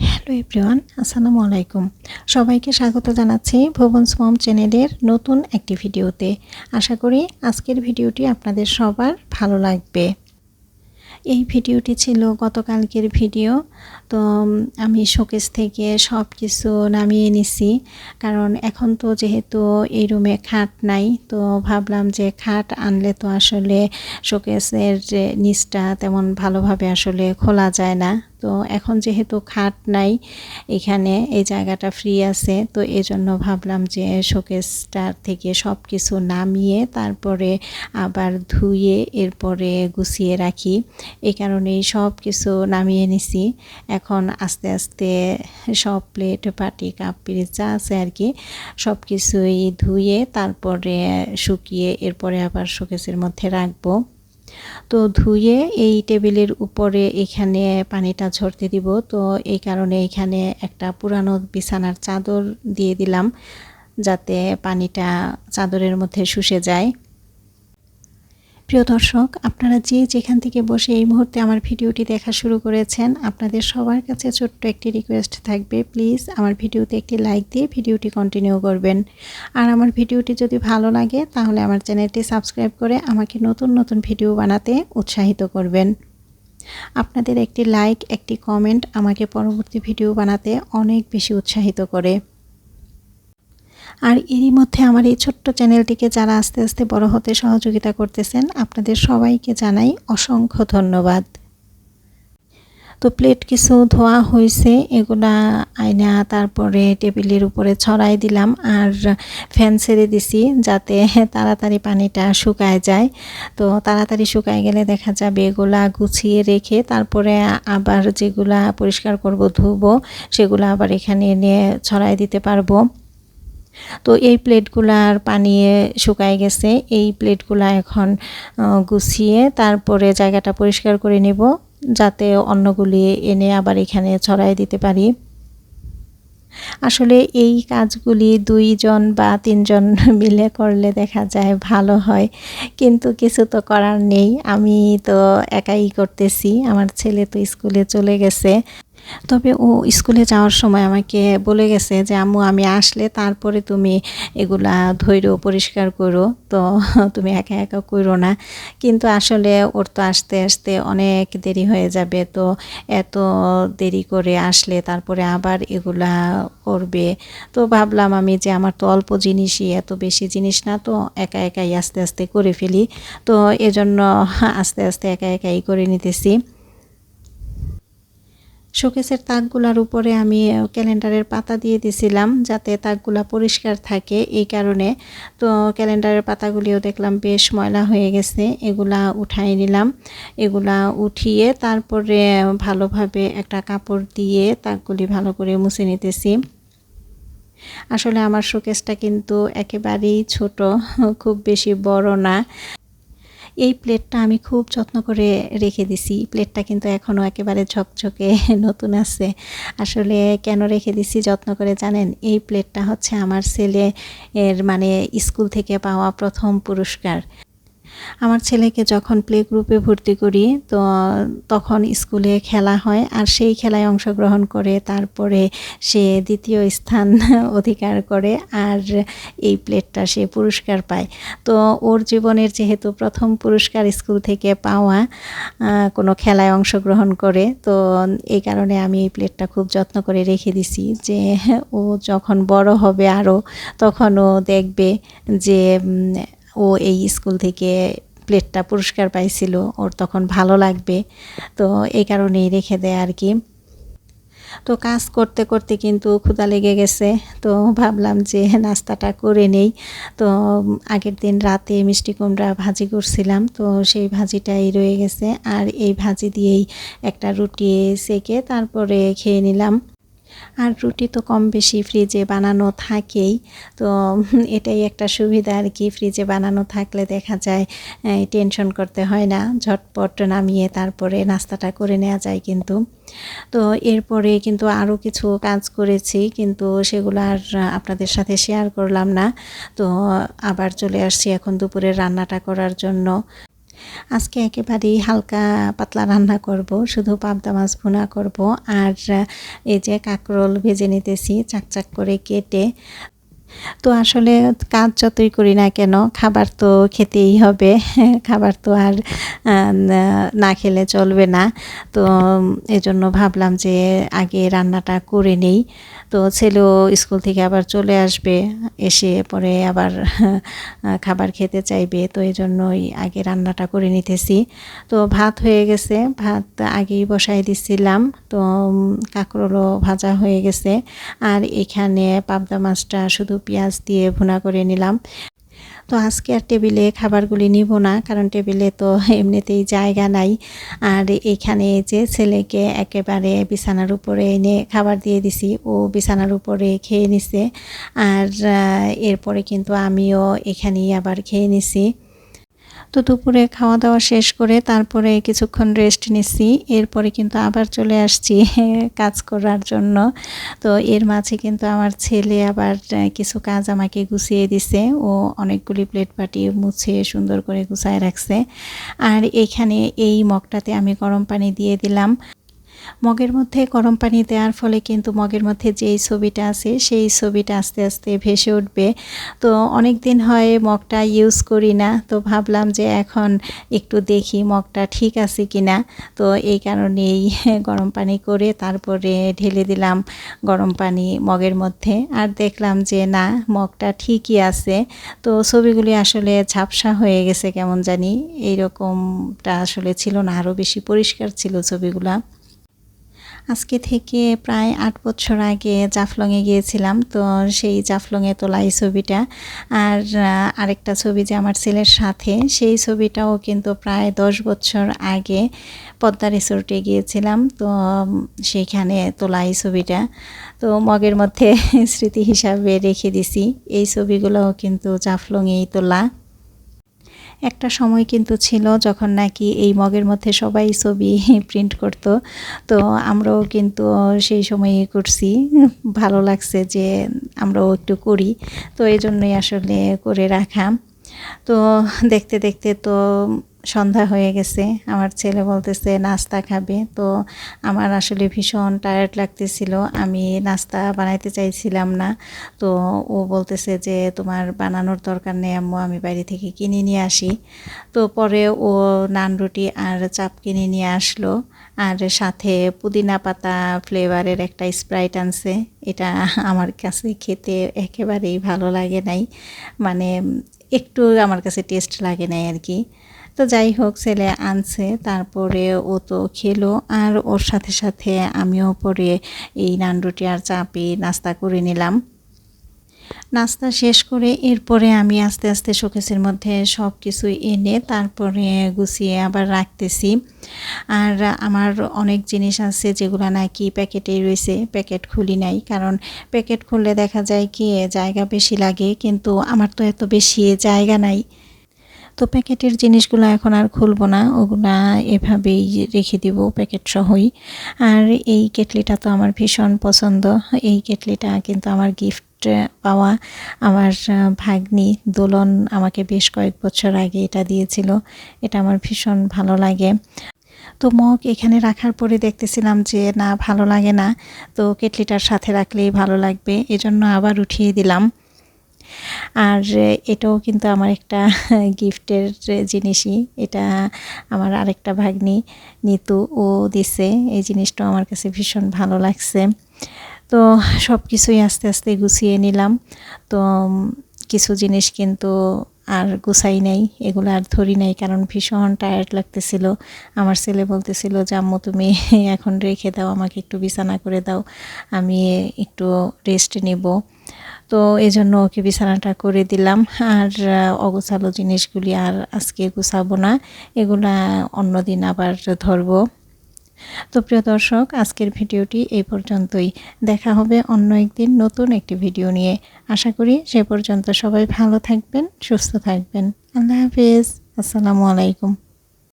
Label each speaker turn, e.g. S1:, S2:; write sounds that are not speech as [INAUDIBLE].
S1: Hello everyone, আসসালামু আলাইকুম। সবাইকে স্বাগত জানাচ্ছি ভুবনস মম চ্যানেলের নতুন একটি ভিডিওতে। আশা করি আজকের ভিডিওটি আপনাদের সবার ভালো লাগবে। এই ভিডিওটি ছিল গতকালকের ভিডিও, তো আমি শোকেস থেকে সব কিছু নামিয়ে নিছি। কারণ এখন তো যেহেতু এই রুমে খাট নাই, তো ভাবলাম যে খাট আনলে তো আসলে শোকেসের নিচটা তেমন ভালোভাবে আসলে খোলা যায় না। তো এখন যেহেতু খাট নাই, এখানে এই জায়গাটা ফ্রি আছে, তো এজন্য ভাবলাম যে শোকেসটার থেকে সব কিছু নামিয়ে তারপরে আবার ধুয়ে এরপরে গুছিয়ে রাখি। এই কারণেই সব কিছু নামিয়ে নিছি। এখন আস্তে আস্তে সব প্লেট পাটি কাপ পিরিচ যা আছে আর কি সব কিছুই ধুয়ে তারপরে শুকিয়ে এরপরে আবার শোকেসের মধ্যে রাখব। তো ধুয়ে এই টেবিলের উপরে এখানে পানিটা ঝরতে দিব। তো এই কারণে এখানে একটা পুরানো বিছানার চাদর দিয়ে দিলাম, যাতে পানিটা চাদরের মধ্যে শুষে যায়। প্রিয় দর্শক, আপনারা যে যেখান থেকে বসে এই মুহূর্তে আমার ভিডিওটি দেখা শুরু করেছেন, আপনাদের সবার কাছে ছোট্ট একটি রিকোয়েস্ট থাকবে। প্লিজ আমার ভিডিওতে একটি লাইক দিয়ে ভিডিওটি কন্টিনিউ করবেন। আর আমার ভিডিওটি যদি ভালো লাগে, তাহলে আমার চ্যানেলটি সাবস্ক্রাইব করে আমাকে নতুন নতুন ভিডিও বানাতে উৎসাহিত করবেন। আপনাদের একটি লাইক একটি কমেন্ট আমাকে পরবর্তী ভিডিও বানাতে অনেক বেশি উৎসাহিত করে। আর এরই মধ্যে আমার এই ছোট্ট চ্যানেলটিকে যারা আস্তে আস্তে বড় হতে সহযোগিতা করতেছেন, আপনাদের সবাইকে জানাই অসংখ্য ধন্যবাদ। তো প্লেট কিছু ধোয়া হয়েছে এগুলা আয়না তারপরে টেবিলের উপরে ছড়াই দিলাম আর ফ্যান ছেড়ে দিছি যাতে [LAUGHS] তাড়াতাড়ি পানিটা শুকায় যায়। তো তাড়াতাড়ি শুকায় গেলে দেখা যাবে এগুলা গুছিয়ে রেখে তারপরে আবার যেগুলা পরিষ্কার করব ধুবো, সেগুলো আবার এখানে এনে ছড়াই দিতে পারব। তো এই প্লেটগুলার পানি শুকায় গেছে। এই প্লেটগুলা এখন গুছিয়ে তারপরে জায়গাটা পরিষ্কার করে নেব যাতে অন্যগুলি এনে আবার এখানে ছড়াই দিতে পারি। আসলে এই কাজগুলি দুইজন বা তিনজন [LAUGHS] মিলে করলে দেখা যায় ভালো হয়, কিন্তু কিছু তো করার নেই। আমি তো একাই করতেছি, আমার ছেলে তো স্কুলে চলে গেছে। তবে ও স্কুলে যাওয়ার সময় আমাকে বলে গেছে যে, আম্মু, আমি আসলে তারপরে তুমি এগুলা ধৈর্য পরিষ্কার করো। তো [LAUGHS] তুমি একা একা করো না। কিন্তু আসলে ওর তো আসতে আসতে অনেক দেরি হয়ে যাবে। তো এত দেরি করে আসলে তারপরে আবার এগুলা করবে। তো ভাবলাম আমি যে, আমার তো অল্প জিনিসই, এত বেশি জিনিস না, তো একা একাই আস্তে আস্তে করে ফেলি। তো এজন্য [LAUGHS] আস্তে আস্তে একা একাই করে নিতেছি। শোকেসের তাকগুলার উপরে আমি ক্যালেন্ডারের পাতা দিয়ে দিছিলাম যাতে তাকগুলা পরিষ্কার থাকে। এই কারণে তো ক্যালেন্ডারের পাতাগুলিও দেখলাম বেশ ময়লা হয়ে গেছে। এগুলা উঠাই নিলাম। এগুলা উঠিয়ে তারপরে ভালোভাবে একটা কাপড় দিয়ে তাকগুলি ভালো করে মুছে নিতেছি। আসলে আমার শোকেসটা কিন্তু একেবারেই ছোট, খুব বেশি বড় না। এই প্লেটটা আমি খুব যত্ন করে রেখে দিছি। প্লেটটা কিন্তু এখনও একেবারে ঝকঝকে [LAUGHS] নতুন আছে। আসলে কেন রেখে দিছি যত্ন করে জানেন? এই প্লেটটা হচ্ছে আমার ছেলে এর মানে স্কুল থেকে পাওয়া প্রথম পুরস্কার। আমার ছেলেকে যখন প্লে গ্রুপে ভর্তি করি, তো তখন স্কুলে খেলা হয় আর সেই খেলায় অংশগ্রহণ করে, তারপরে সে দ্বিতীয় স্থান [LAUGHS] অধিকার করে আর এই প্লেটটা সে পুরস্কার পায়। তো ওর জীবনের যেহেতু প্রথম পুরস্কার স্কুল থেকে পাওয়া কোনো খেলায় অংশগ্রহণ করে, তো এই কারণে আমি এই প্লেটটা খুব যত্ন করে রেখে দিছি যে [LAUGHS] ও যখন বড় হবে আরও তখন ও দেখবে যে ও এই স্কুল থেকে প্লেটটা পুরস্কার পাইছিল, ওর তখন ভালো লাগবে। তো এই কারণেই রেখে দেয় আর কি। তো কাজ করতে করতে কিন্তু ক্ষুদা লেগে গেছে। তো ভাবলাম যে নাস্তাটা করে নেই। তো আগের দিন রাতে মিষ্টি কুমড়া ভাজি করছিলাম। তো সেই ভাজিটাই রয়ে গেছে। আর এই ভাজি দিয়েই একটা রুটি সেকে তারপরে খেয়ে নিলাম। আর রুটি তো কম বেশি ফ্রিজে বানানো থাকেই। তো এটাই একটা সুবিধা আর কি ফ্রিজে বানানো থাকলে দেখা যায় টেনশন করতে হয় না, ঝটপট নামিয়ে তারপরে নাস্তাটা করে নেওয়া যায় কিন্তু। তো এরপরে কিন্তু আরও কিছু কাজ করেছি, কিন্তু সেগুলো আর আপনাদের সাথে শেয়ার করলাম না। তো আবার চলে আসছি এখন দুপুরের রান্নাটা করার জন্য। আজকে একেবারেই হালকা পাতলা রান্না করব, শুধু পাবদা মাছ ভুনা করব। আর এই যে কাঁকরোল ভেজে নিতেছি, চাকচাক করে কেটে তো আসলে কাজ যতই করি না কেন, খাবার তো খেতেই হবে। [LAUGHS] খাবার তো আর না খেলে চলবে না। তো এজন্য ভাবলাম যে আগে রান্নাটা করে নেই। তো ছেলেও স্কুল থেকে আবার চলে আসবে, এসে পরে আবার খাবার খেতে চাইবে। তো এই জন্যই আগে রান্নাটা করে নিতেছি। তো ভাত হয়ে গেছে, ভাত আগেই বসাই দিচ্ছিলাম তো কাঁকরোলও ভাজা হয়ে গেছে। আর এখানে পাবদা মাছটা শুধু পেঁয়াজ দিয়ে ভুনা করে নিলাম। তো আজকে আর টেবিলে খাবারগুলি নিব না, কারণ টেবিলে তো এমনিতেই জায়গা নাই। আর এখানে যে ছেলেকে একেবারে বিছানার উপরে এনে খাবার দিয়ে দিছি, ও বিছানার উপরে খেয়ে নিছে। আর এরপরে কিন্তু আমিও এখানেই আবার খেয়ে নিছি। তো দুপুরে খাওয়া দাওয়া শেষ করে তারপরে কিছুক্ষণ রেস্ট নিচ্ছি এরপরে কিন্তু আবার চলে আসছি [LAUGHS] কাজ করার জন্য। তো এর মাঝে কিন্তু আমার ছেলে আবার কিছু কাজ আমাকে গুছিয়ে দিছে। ও অনেকগুলি প্লেট পাটি মুছে সুন্দর করে গুছায় রাখছে। আর এখানে এই মগটাতে আমি গরম পানি দিয়ে দিলাম। মগের মধ্যে গরম পানি দেওয়ার ফলে কিন্তু মগের মধ্যে যেই ছবিটা আছে, সেই ছবিটা আস্তে আস্তে ভেসে উঠবে। তো অনেক দিন হয় মগটা ইউজ করি না, তো ভাবলাম যে এখন একটু দেখি মগটা ঠিক আছে কি না তো এই কারণেই [LAUGHS] গরম পানি করে তারপরে ঢেলে দিলাম গরম পানি মগের মধ্যে। আর দেখলাম যে না, মগটা ঠিকই আছে। তো ছবিগুলি আসলে ঝাপসা হয়ে গেছে কেমন জানি, এইরকমটা আসলে ছিল না আরও বেশি পরিষ্কার ছিল ছবিগুলা। আজকে থেকে প্রায় আট বছর আগে জাফলংয়ে গিয়েছিলাম, তো সেই জাফলংয়ে তোলা এই ছবিটা। আর আরেকটা ছবি যে আমার ছেলের সাথে, সেই ছবিটাও কিন্তু প্রায় দশ বছর আগে পদ্মা রিসোর্টে গিয়েছিলাম, তো সেইখানে তোলা এই ছবিটা। তো মগের মধ্যে [LAUGHS] স্মৃতি হিসাবে রেখে দিছি, এই ছবিগুলোও কিন্তু জাফলংয়েই তোলা। একটা সময় কিন্তু ছিল যখন নাকি এই মগের মধ্যে সবাই ছবি [LAUGHS] প্রিন্ট করত। তো আমরাও কিন্তু সেই সময়ে করছি। ভালো লাগছে যে আমরাও একটু করি। তো এই জন্যই আসলে করে রাখা। তো দেখতে দেখতে তো সন্ধ্যা হয়ে গেছে। আমার ছেলে বলতেছে, নাস্তা খাবে। তো আমার আসলে ভীষণ টায়ার্ড লাগতেছিল। আমি নাস্তা বানাইতে চাইছিলাম না। তো ও বলতেছে যে, তোমার বানানোর দরকার নেই আম্মু, আমি বাইরে থেকে কিনে নিয়ে আসি। তো পরে ও নান রুটি আর চাপ কিনে নিয়ে আসলো। আর সাথে পুদিনা পাতা ফ্লেভারের একটা স্প্রাইট আনছে। এটা আমার কাছে খেতে একেবারেই ভালো লাগে নাই। মানে একটু আমার কাছে টেস্ট লাগে নাই আর কি। তো যাই হোক, ছেলে আনছে, তারপরে ও তো খেলো, আর ওর সাথে সাথে আমিও পরে এই নানরুটি আর চাপি নাস্তা করে নিলাম। নাস্তা শেষ করে এরপরে আমি আস্তে আস্তে শোকেসের মধ্যে সব কিছু এনে তারপরে গুছিয়ে আবার রাখতেছি। আর আমার অনেক জিনিস আছে যেগুলো নাকি প্যাকেটেই রয়েছে, প্যাকেট খুলি নাই। কারণ প্যাকেট খুললে দেখা যায় কি, জায়গা বেশি লাগে, কিন্তু আমার তো এত বেশি জায়গা নাই। তো প্যাকেটের জিনিসগুলো এখন আর খুলবো না, ওগুলা এভাবেই রেখে দিব প্যাকেট সহই। আর এই কেটলিটা তো আমার ভীষণ পছন্দ। এই কেটলিটা কিন্তু আমার গিফট পাওয়া আমার ভাগ্নি দোলন আমাকে বেশ কয়েক বছর আগে এটা দিয়েছিল, এটা আমার ভীষণ ভালো লাগে। তো মগ এখানে রাখার পরে দেখতেছিলাম যে না, ভালো লাগে না, তো কেটলিটার সাথে রাখলেই ভালো লাগবে, এজন্য আবার উঠিয়ে দিলাম। আর এটাও কিন্তু আমার একটা [LAUGHS] গিফটের জিনিসই। এটা আমার আরেকটা ভাগ্নি নিতু, ও দিছে। এই জিনিসটাও আমার কাছে ভীষণ ভালো লাগছে। তো সব কিছুই আস্তে আস্তে গুছিয়ে নিলাম। তো কিছু জিনিস কিন্তু আর গুছাই নাই। এগুলো আর ধরি নাই কারণ ভীষণ টায়ার্ড লাগতেছিল। আমার ছেলে বলতেছিল যে আম্মু তুমি এখন রেখে দাও, আমাকে একটু বিছানা করে দাও। আমি একটু রেস্ট নেব। তো এই জন্য ওকে বিছানাটা করে দিলাম। আর অগোছালো জিনিসগুলি আর আজকে গুছাবো না। এগুলা অন্যদিন আবার ধরবো। তো প্রিয় দর্শক, আজকের ভিডিওটি এই পর্যন্তই। দেখা হবে অন্য একদিন নতুন একটি ভিডিও নিয়ে। আশা করি সে পর্যন্ত সবাই ভালো থাকবেন, সুস্থ থাকবেন। আল্লাহ হাফিজ। আসসালামু আলাইকুম।